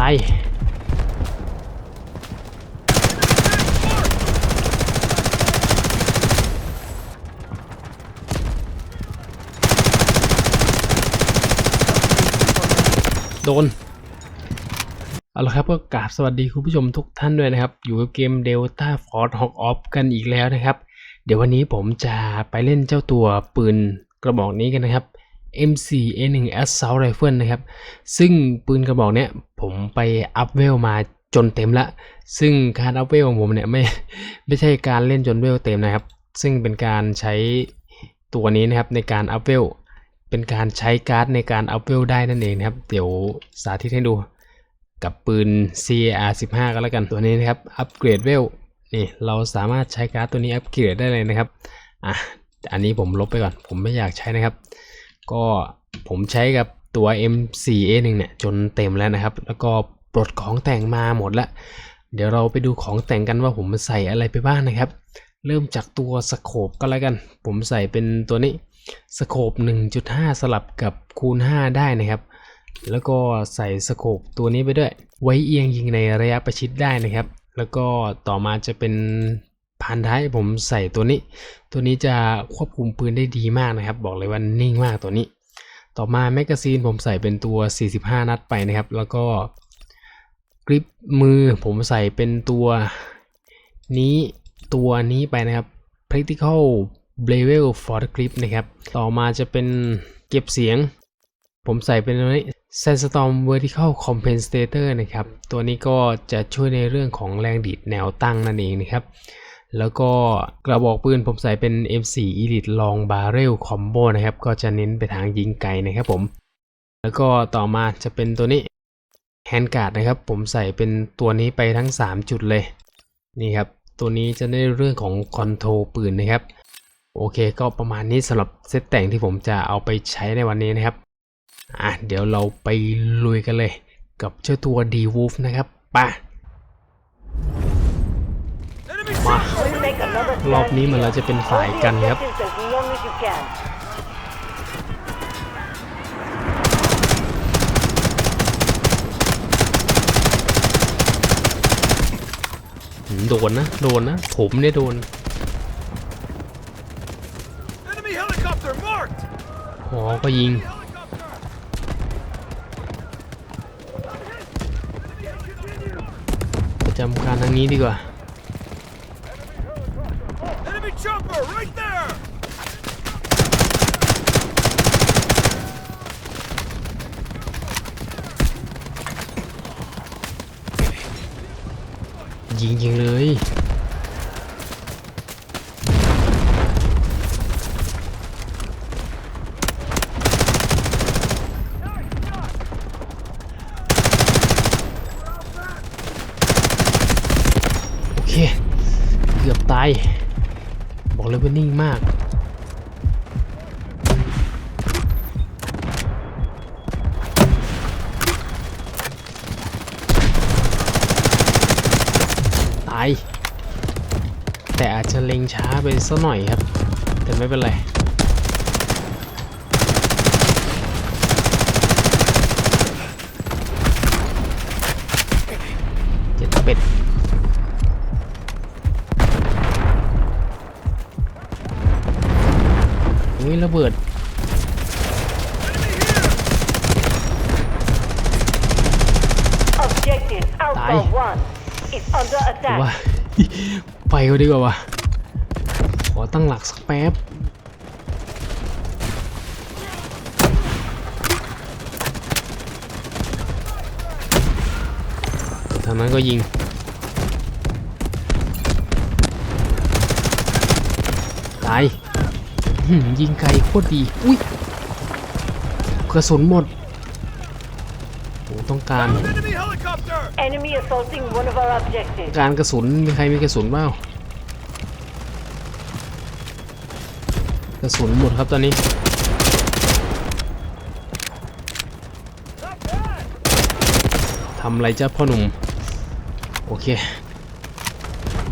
ตายโดนเอาละครับก็กราบสวัสดีคุณผู้ชมทุกท่านด้วยนะครับ อยู่กับเกม Delta Force Hawk Off กันอีกแล้วนะครับ เดี๋ยววันนี้ผมจะไปเล่นเจ้าตัวปืนกระบอกนี้กันนะครับ M4A1 Assault Rifle นะครับ ซึ่งปืนกระบอกเนี้ยผมไปอัพเวลมาจนเต็มละ ซึ่งการอัพเวลของผมเนี่ยไม่ไม่ใช่การเล่นจนเวลเต็มนะครับ ซึ่งเป็นการใช้ตัวนี้นะครับในการอัพเวล เป็นการใช้การ์ดในการอัพเวลได้นั่นเองนะครับ เดี๋ยวสาธิตให้ดูกับปืน CAR 15 ก็แล้วกันตัวนี้นะครับ อัปเกรดเวล นี่เราสามารถใช้การ์ดตัวนี้อัปเกรดได้เลยนะครับ อะ อันนี้ผมลบไปก่อน ผมไม่อยากใช้นะครับ ก็ผมใช้กับตัว M4A1 เนี่ยจนเต็มแล้วนะครับ แล้วก็ปลดของแต่งมาหมดละเดี๋ยวเราไปดูของแต่งกันว่าผมใส่อะไรไปบ้างนะครับ เริ่มจากตัวสโคปก็แล้วกัน ผมใส่เป็นตัวนี้สโคป1.5 สลับกับคูณ 5 ได้นะครับ แล้วก็ใส่สโคปตัวนี้ไปด้วย ไว้เอียงยิงในระยะประชิดได้นะครับ แล้วก็ต่อมาจะเป็น พันท้ายผมใส่ตัวนี้ ตัวนี้จะควบคุมปืนได้ดีมากนะครับ บอกเลยว่านิ่งมากตัวนี้ ต่อมาแมกกาซีนผมใส่เป็นตัว 45 นัดไปนะครับ แล้วก็กริปมือผมใส่เป็นตัวนี้ตัวนี้ไปนะครับ practical bevel for the grip นะครับ ต่อมาจะเป็นเก็บเสียง ผมใส่เป็นตัวนี้ Sandstorm Vertical Compensator นะครับ ตัวนี้ก็จะช่วยในเรื่องของแรงดีดแนวตั้งนั่นเองนะครับ แล้วก็กระบอกปืนผมใส่เป็น M4 Elite Long Barrel Combo นะครับ ก็จะเน้นไปทางยิงไกลนะครับผม แล้วก็ต่อมาจะเป็นตัวนี้ Hand Guard นะครับ ผมใส่เป็นตัวนี้ไปทั้ง 3 จุดเลย นี่ครับ ตัวนี้จะได้เรื่องของคอนโทรปืนนะครับ โอเค ก็ประมาณนี้สำหรับเซตแต่งที่ผมจะเอาไปใช้ในวันนี้นะครับ อะ เดี๋ยวเราไปลุยกันเลย กับเจ้าตัว D Wolf นะครับไป่ะ มารอบนี้มันเราจะเป็นฝ่ายกันครับ As long as you can. หืมโดนนะ โดนนะ ผมเนี่ยโดน Enemy helicopter marked! หอก็ยิง ประจำการทางนี้ดีกว่า Enemy chopper right there! ยิง ยิงเลย โอเค เกือบตาย บอกเลยว่านิ่งมาก ตาย แต่อาจจะเล็ง ช้าไปสักหน่อยครับ แต่ไม่เป็นไรเจ็ดเป็ดอุ้ยระเบิด Objective Alpha Die. 1 is under ผมว่า attack. ไปก็ดีกว่าวะขอตั้งหลั กสักแป๊บทางนั้นก็ยิง ตายอื้อหือยิงไกลโคตรดี อุ้ยกระสุนหมดโอ้ต้องการ Enemy helicopter! Enemy assaulting one of our objectives. การกระสุน มีใครมีกระสุนเปล่ กระสุนหมดครับตอนนี้ทำอะไรจ้าพ่อหนุ่ม โอเค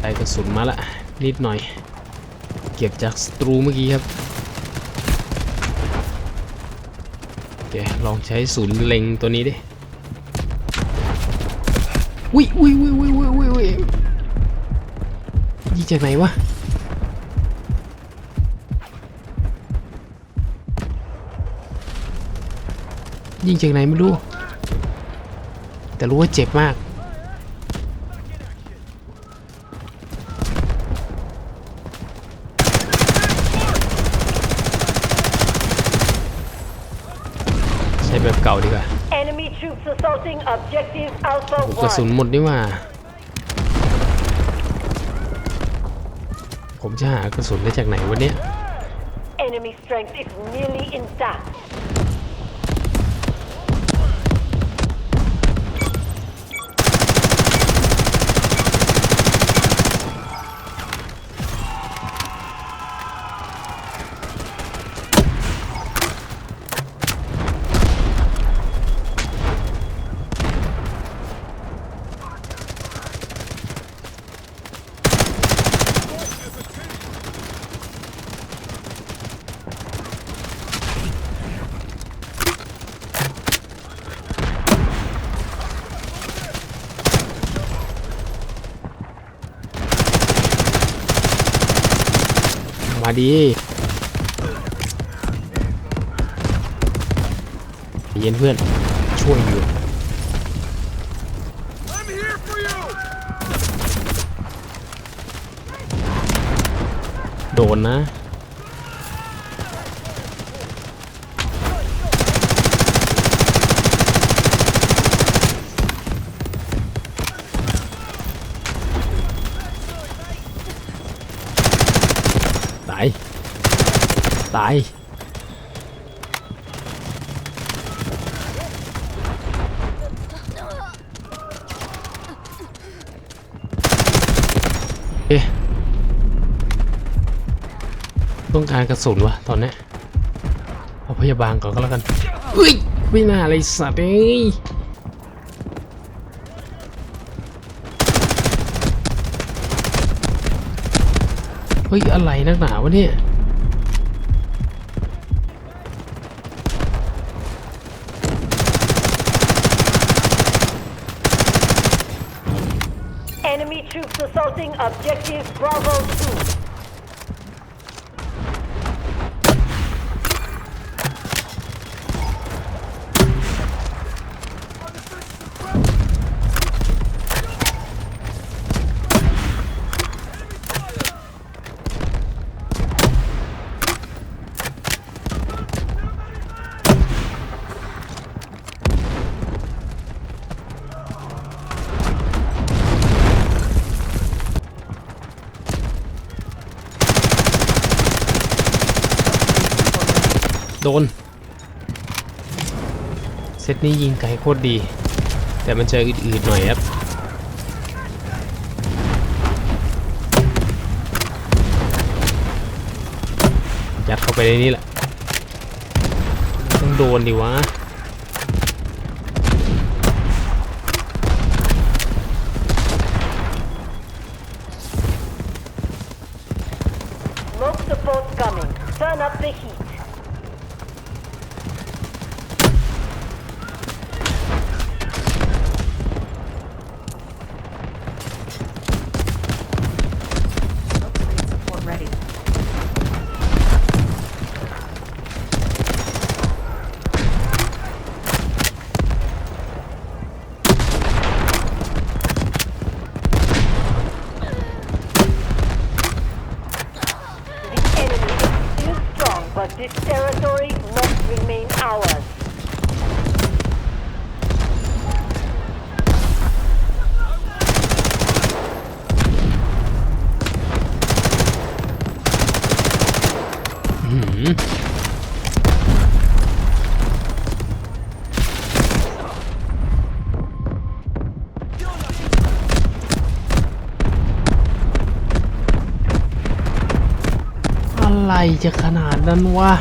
ได้กระสุนมาละ นิดหน่อย เก็บจากสตรูเมื่อกี้ครับโอเคลองใช้ศูนย์เล็งตัวนี้ดิอุ้ยอุ้ยอุ้ยอุ้ยอุ้ยอุ้ยอุ้ยยิงจากไหนวะ ยิงจากไหนไม่รู้ แต่รู้ว่าเจ็บมาก ใช้แบบเก่าดีกว่า Enemy troops assaulting objective Alpha โอ้กระสุน 1. หมดนี่หว่า ผมจะหากระสุนได้จากไหนวะเนี่ย Enemy strength is nearly intact. มาดีใจเย็นเพื่อน ช่วยอยู่ I'm here for you! โดนนะ ตาย ตายเอ๊ะต้องการกระสุนวะตอนเนี้ยเอาพยาบาลก่อนก็แล้วกันอุ้ยไม่น่าเลยสัตว์เอ้ยเฮ้ยอะไรนักหนาวะเนี่ย Enemy troops assaulting objective Bravo 2. ดน เซตนี้ยิงไกลโคตรดี แต่มันเจออืดๆหน่อยครับยัดเข้าไปในนี้แหละ ต้องโดนดิวะ อะไรจะขนาดนั้นวะ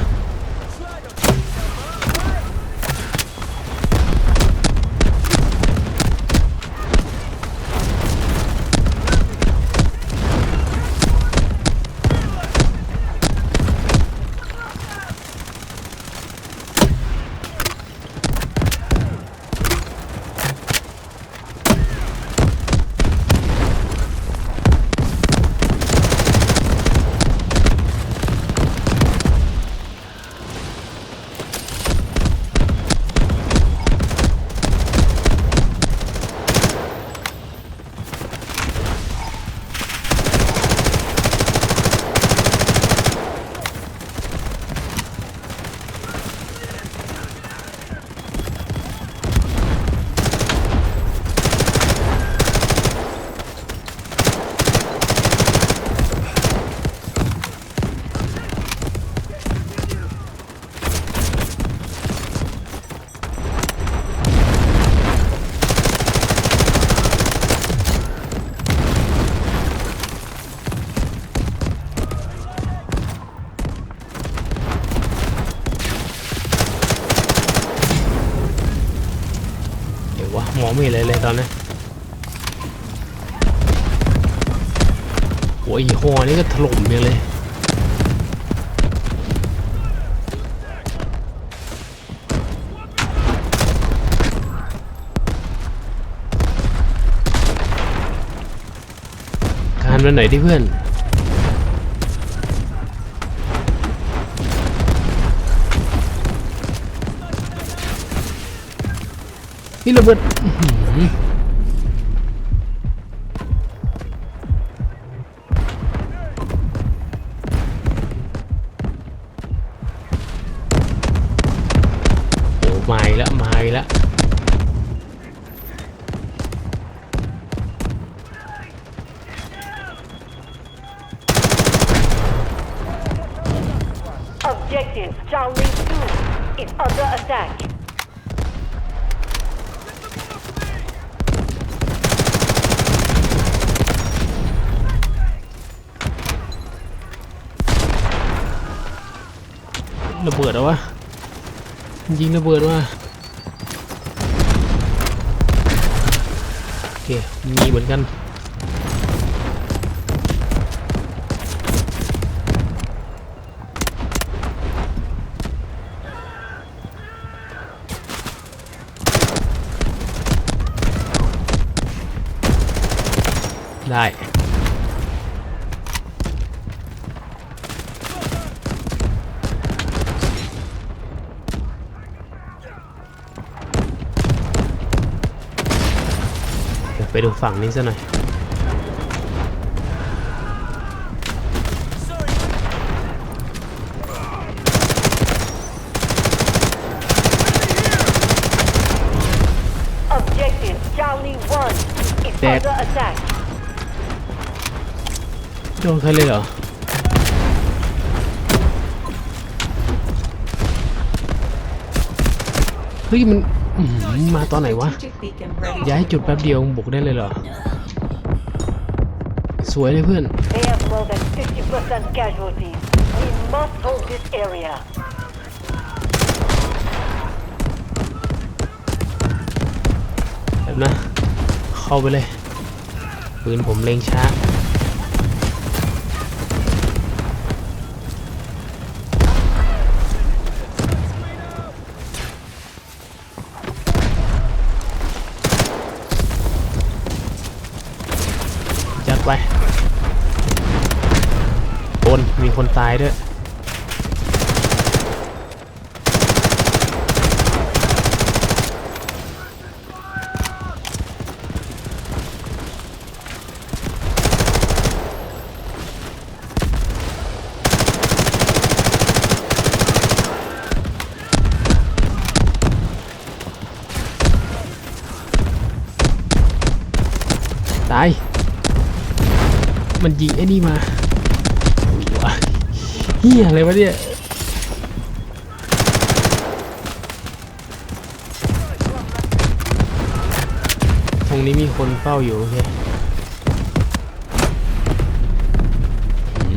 ไม่เห็นเลยเลยตอนนี้โอ้ยหอนี่ก็ถล่มยังเลยการมาหน่อยดิเพื่อน นี่ระเบิด ระเบิดแล้ววะยิงระเบิดว่ะโอเคมีเหมือนกัน ไปดูฝั่งนี้ซะหน่อย Objective Charlie 1 is Dead. under attack. โดนใครเลยเหรอ เฮ้ยมันอื้อหือ มาตอนไหนวะ Strategic beacon ready. ย้ายจุดแป๊บเดียวบุกได้เลยเหรอ สวยเลยเพื่อน They have more than 50% casualties. We must hold this area. แบบนะ เข้าไปเลย ปืนผมเล็งช้า คนตายด้วย ตาย มันยิงไอ้นี่มา เฮียอะไรวะเนี่ยตรงนี้มีคนเฝ้าอยู่โอเค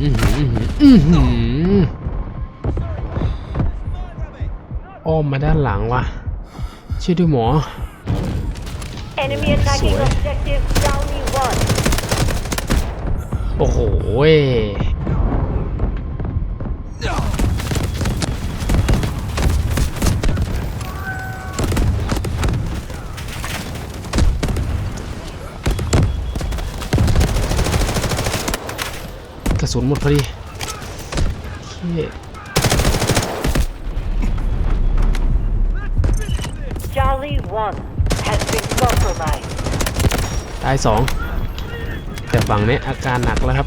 อื้อหืออื้อหืออ้อมมาด้านหลังว่ะช่วยด้วยหมอ Enemy attacking Swear. objective Charlie 1. โอ้โห สุนหมดพอดีเฮ้ย Charlie 1 has been compromised. ตายสองแต่ฝั่งนี้อาการหนักแล้วครับ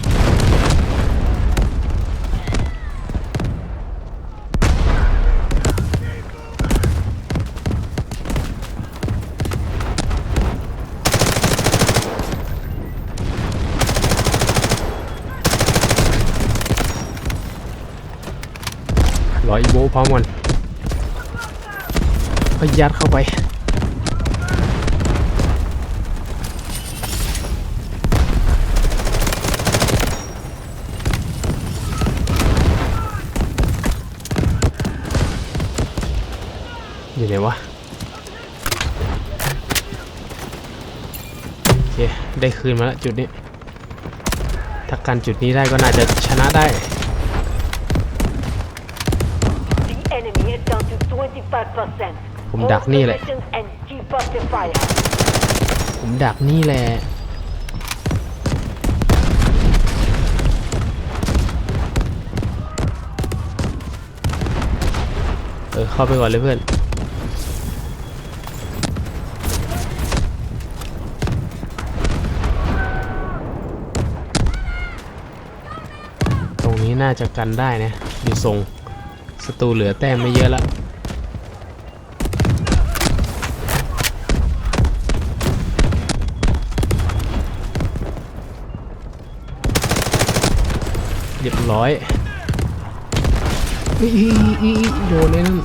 พร้อมกันก็ยัดเข้าไป อยู่ไหนวะเค ได้คืนมาแล้วจุดนี้ ถ้ากันจุดนี้ได้ก็น่าจะชนะได้ ผมดักนี่แหละ ผมดักนี่แหละ เออ เข้าไปก่อนเลยเพื่อน ตรงนี้น่าจะกันได้นะดูทรงศัตรูเหลือแต้มไม่เยอะแล้ว รียบร้อยอีอีอีอีโดนเลยนั่น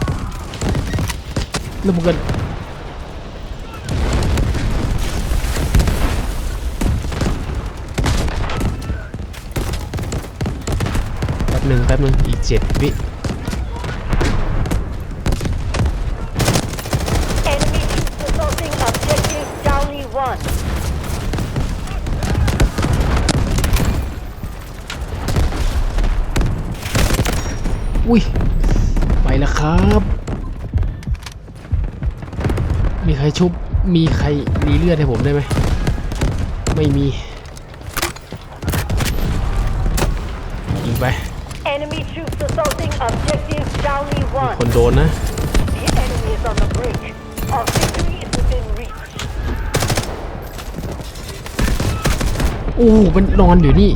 แล้วมันก็แป๊บหนึ่งแป๊บหนึ่งอีกเจ็ดวิ อุ้ย ไปแล้วครับ มีใครชุบ มีใครมีเลือดให้ผมได้ไหม ไม่มียิงไป Enemy troops assaulting objective Charlie คน 1. โดนนะ The enemy is on the brink. Our victory is within reach. โอ้โหมันนอนอยู่นี่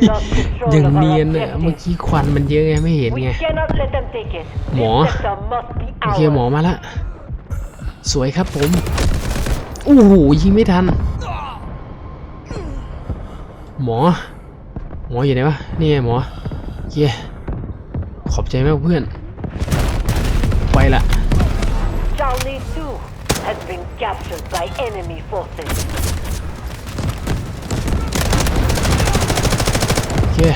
We lost control ยัง of เนี our ยนอะเมื่อ objective. กี้ควันมันเยอะไงไม่เห็น We ไง cannot let them take it. This หมอ sector must be โอเคหมอ ours. มาละ สวยครับผมโอ้โหยิงไม่ทัน หมอ หมออยู่ไหนวะนี่ไงหมอเย้ขอบใจมากเพื่อน ไปละ Charlie 2 has been captured by enemy forces. โอ เค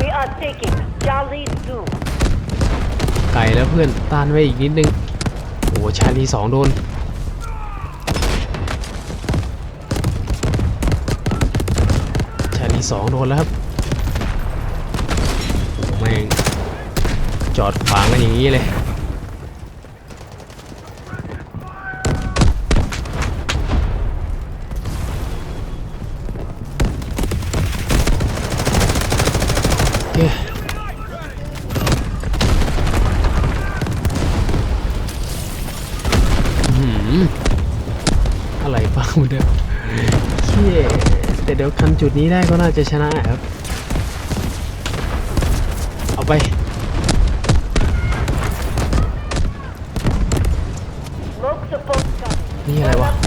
We are taking Charlie 2. ไก่แล้วเพื่อนต้านไว้อีกนิดนึง โอ้โหชาลีสองโดน ชาลีสองโดนแล้วครับโอ้โหแม่งจอดขวางกันอย่างนี้เลย อะไรบ้างเนี่ยเชี่ยแต่เดี๋ยวคันจุดนี้ได้ก็น่าจะชนะครับ เอาไป นี่อะไรวะ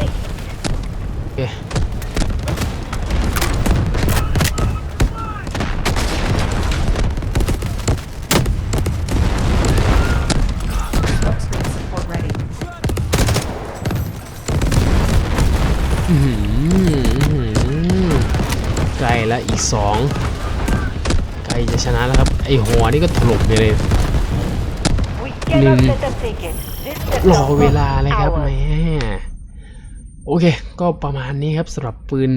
สองใกล้จะชนะแล้วครับ ไอหัวนี่ก็ถล่มไปเลย We cannot Nin- let them take it. This รอ sector เว must ลา be เลยครับ ours. แหม่โอเค ก็ประมาณนี้ครับสำหรับปืน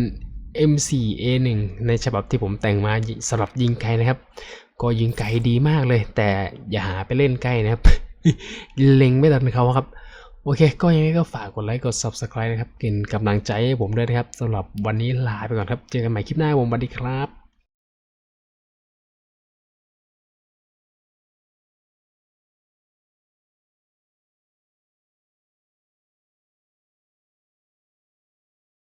M4A1 ในฉบับที่ผมแต่งมาสำหรับยิงไกลนะครับ ก็ยิงไกลดีมากเลย แต่อย่าหาไปเล่นใกล้นะครับ เล็งไม่ทันเขาครับ โอเค ก็ยังไงก็ฝากกดไลค์กด Subscribe นะครับเป็นกำลังใจให้ผมด้วยนะครับสำหรับวันนี้ลาไปก่อนครับ เจอกันใหม่คลิปหน้าผมสวัสดีครับ